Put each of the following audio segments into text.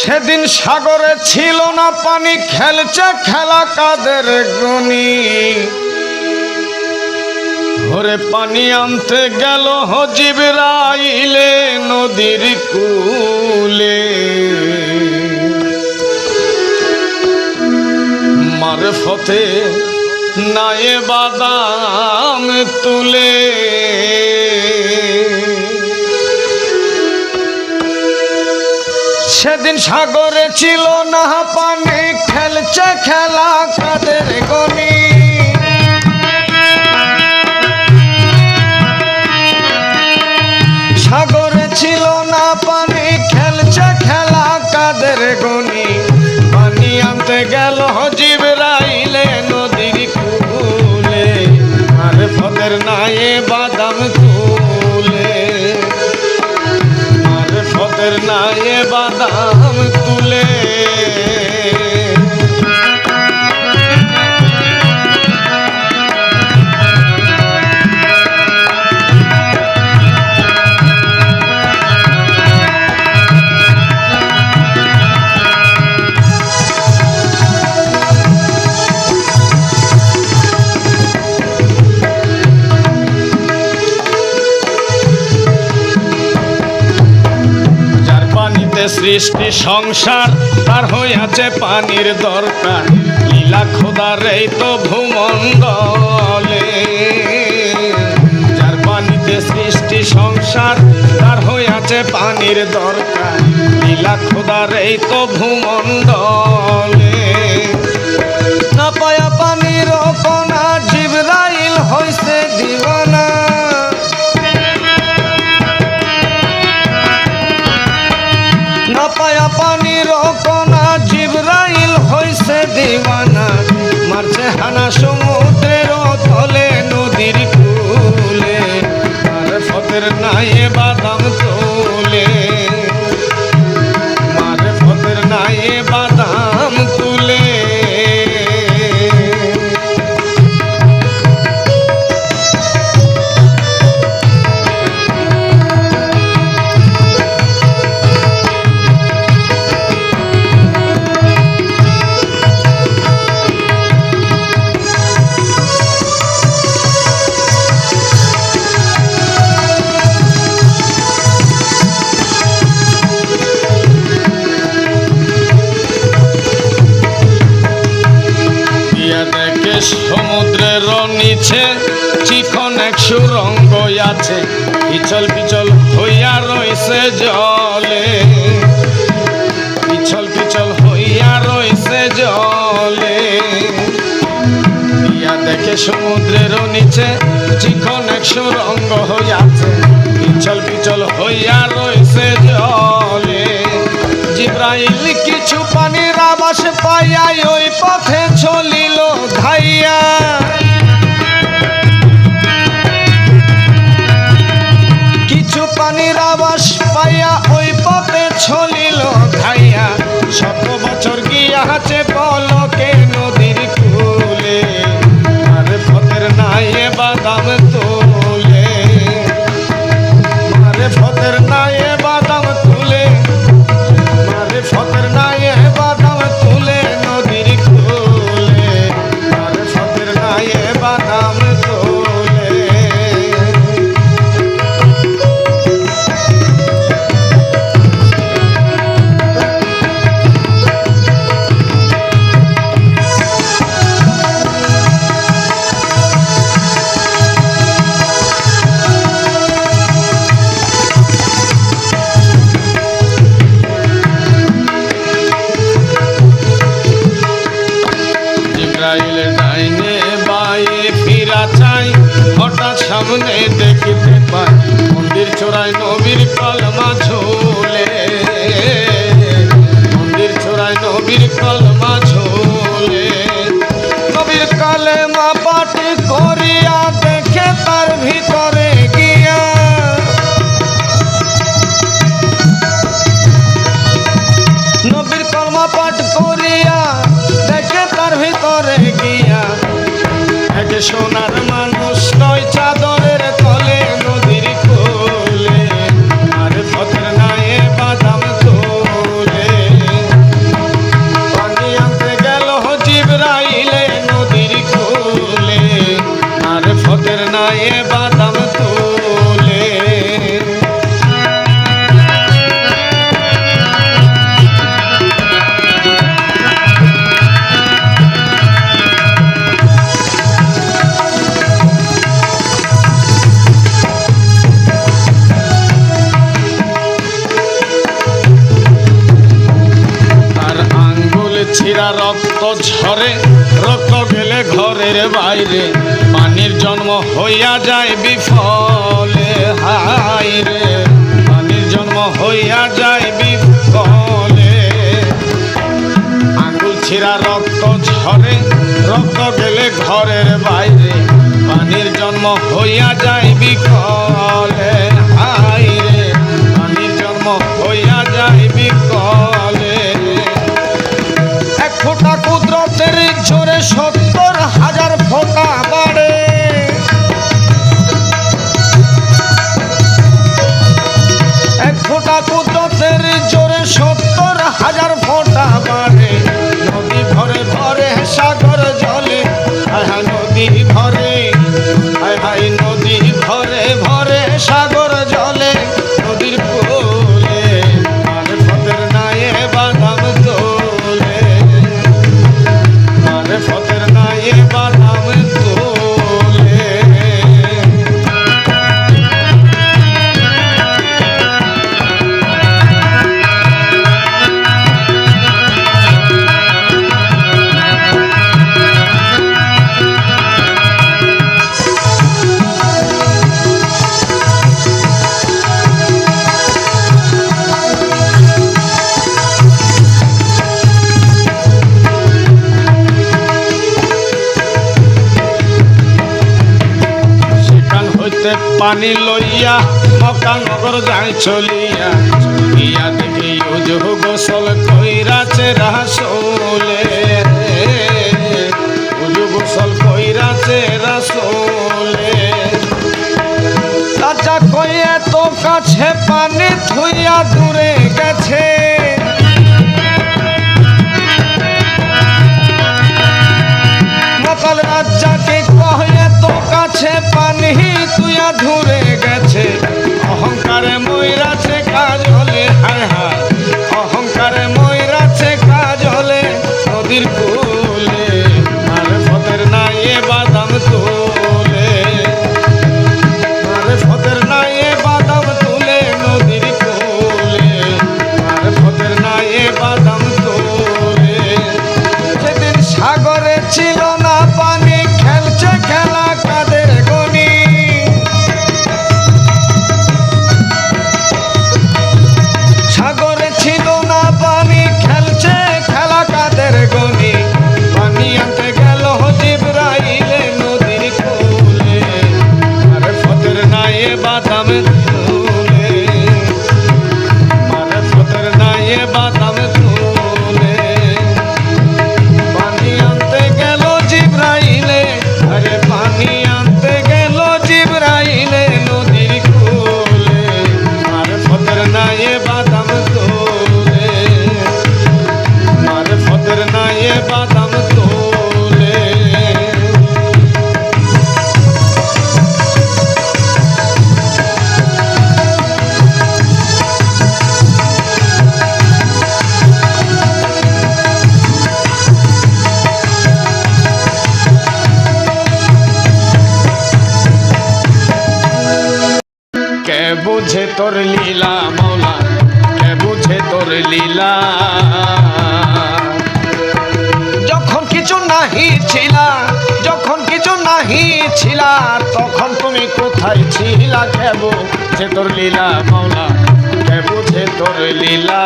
সেদিন সাগরে ছিল না পানি, খেলছে খেলা কাদের গনি। ওরে পানি আনতে গেল হজিব রাইলে নদীর কুলে। মারফতে নায়ে বাদাম তুলে। সেদিন সাগরে ছিল না পানি খেলছে খেলা কাদের গনি সাগরে ছিল না পানি পানিতে সৃষ্টি সংসার, তার হয়ে হইয়াছে পানির দরকার। লীলা খোদার এই তো ভূমণ্ডলে। যার পানিতে সৃষ্টি সংসার, তার হয়ে আছে পানির দরকার। লীলা খোদার এই তো ভূমণ্ডলে। পায়া পানি রকনা, জিবরাইল হইছে দিওয়ানা। মারছে হানা সমুদ্রের তলে, নদীর কুলে। আর ফতের নাই বাদাম পিছল পিছল হইয়া রইছে জলে। পিছল পিছল হইয়া রইছে জলে। দিয়া দেখে সমুদ্রের নিচে চিকন এক সুরঙ্গ হইয়াছে। পিছল পিছল হইয়া রইছে জলে। জিব্রাইল কিছু পানির আবাস পাইয়া ওই পথে চলিল ধাইয়া। চলিল খাইয়া শত ছিড়া রক্ত ঝরে, রক্ত গেলে ঘরের বাইরে। পানির জন্ম হইয়া যায় বিফলে হাই রে। পানির জন্ম হইয়া যায় বিফলে। আঙ্গুল ছিঁড়া রক্ত ঝরে, রক্ত গেলে ঘরের বাইরে। পানির জন্ম হইয়া যায় বিকলে সত পানি লইয়া মকানগর যাই চলিয়া। ইয়া দেখি উজু গোসল কইরাছে রাসোলে। ওজু গোসল কইরাছে রাসোলে। রাজা কইয়ে তো কাছে পানি থুইয়া দূরে গেছে। সাগরে ছিল না পানি। বুঝে তোর লীলা মৌলা কে বুঝে তোর লীলা? যখন কিছু নাহি ছিলা, যখন কিছু নাহি ছিলা, তখন তুমি কোথায় ছিলা, কে বুঝে তোর লীলা মৌলা কে বুঝে তোর লীলা?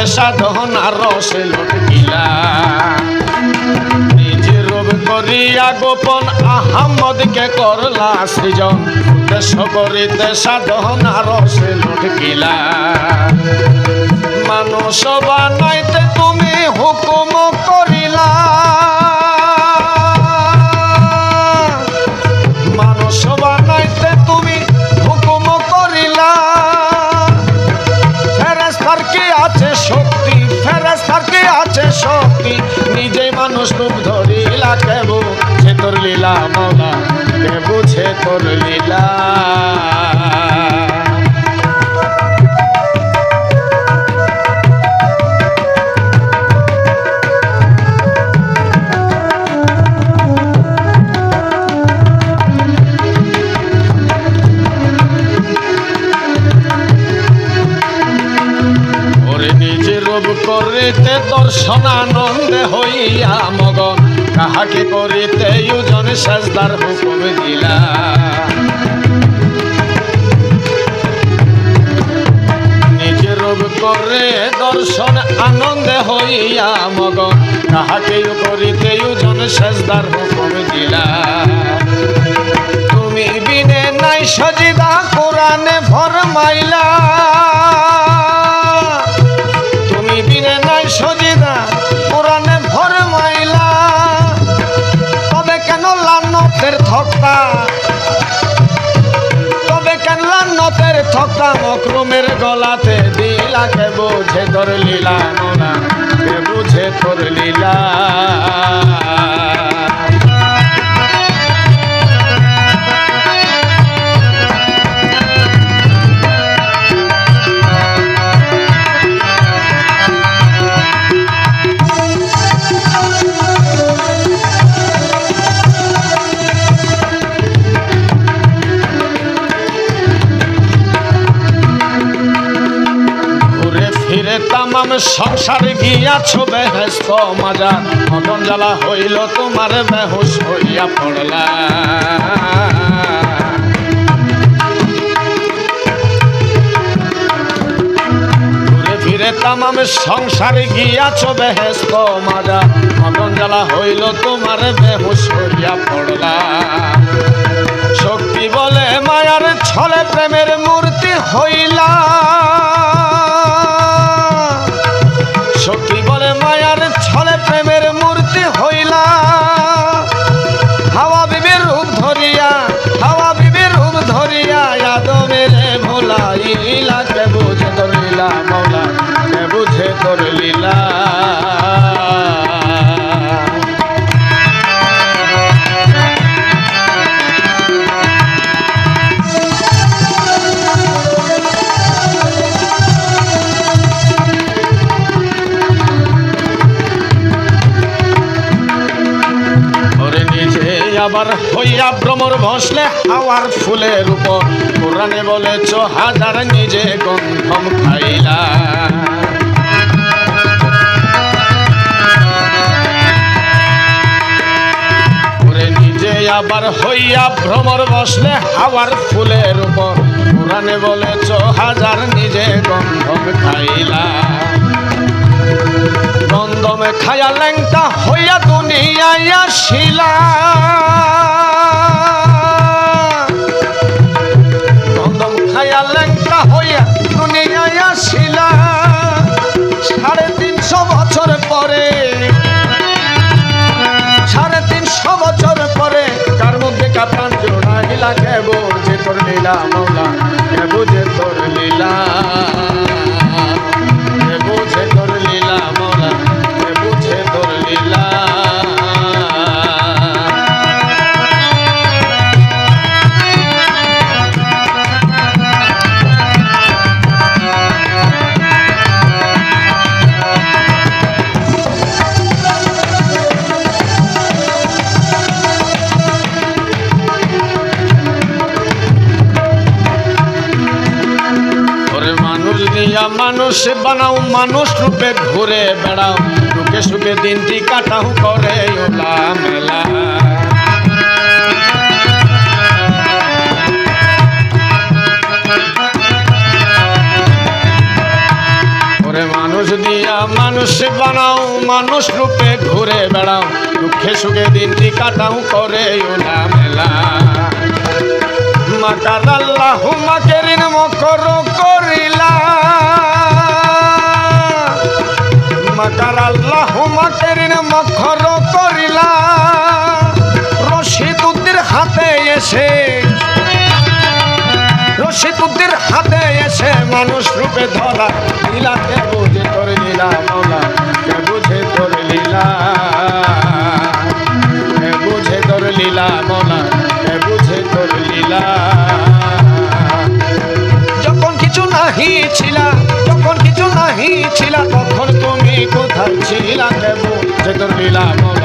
করিতে সাধন আর রসে লটকিলা। নিজে রোগ করিয়া গোপন আহম্মদকে করলা সৃজন। উদ্দেশ্য করিতে সাধন আর রসে লটকিলা। মানুষ বানাইতে তুমি হুকুম করিলা। শক্তি নিজে মানুষ রূপ ধরিলা কেব? সে তোর লীলা মৌলা কেবু সে তোর লীলা? করিতে দর্শন আনন্দে হইয়া মগন। কাহাকে করিতে ইউজন সাজদার হুকুম দিলা। করে দর্শন আনন্দে হইয়া মগন। কাহাকে করিতে ইউজন সাজদার হুকুম দিলা। তুমি বিনে নাই সজিদা কোরআনে ফরমাইলা। বিনে নাই সজিদা কোরআনে ফরমাইলা তবে কেন লান্নতের থক্তা তবে কেন লান্নতের থক্তা মকরুমের গলাতে দিলা কে বুঝে তোর লীলা, নোনা কে বুঝে তোর লীলা। তামাম সংসার গিয়াছ বেহেস্ত মাজা। মদন জ্বালা হইল তোমার বেহুশ হইয়া পড়লা। তামাম সংসার গিয়াছ বেহেস্ত মাজা। মদন জ্বালা হইল তোমার বেহুশ হইয়া পড়লা। ভ্রমর ভসলে হাওয়ার ফুলের উপর কোরআনে বলেছ, হাজার নিজে গন্ধম খাইলা। আবার হইয়া ভ্রমর বসলে হাওয়ার ফুলের উপর কোরআনে বলেছ, হাজার নিজে গন্ধম খাইলা। গন্ধমে খায়া ল্যাংটা হইয়া দুনিয়ায় আসিলা। মধ্যে কাপ্রাণ জোড়াইলা কে বোঝে তোর লীলা মৌলা কে বুঝে তোর লীলা। দিয়া মানুষ বানাও, মানুষ রূপে ঘুরে বেড়াও। সুখে সুখে দিনটি কাটাও করে ওলা মেলা মানুষ দিয়া মানুষ বানাও, মানুষ রূপে ঘুরে বেড়াও। দুঃখে সুখে দিনটি কাটাও করে ওলা মেলা মাকার আল্লাহ মাকেরিন মকর করিলা। মাকার আল্লাহ মকর করিলা। রশিদ উদ্দির হাতে এসে রশিদ উদ্দির হাতে এসে মানুষ রূপে ধরা লীলা কে বুঝে তোর লীলা মৌলা কে বুঝে তোর লীলা। কে বুঝে তোর লীলা মৌলা কে বুঝে তোর লীলা। লীলা মৌলা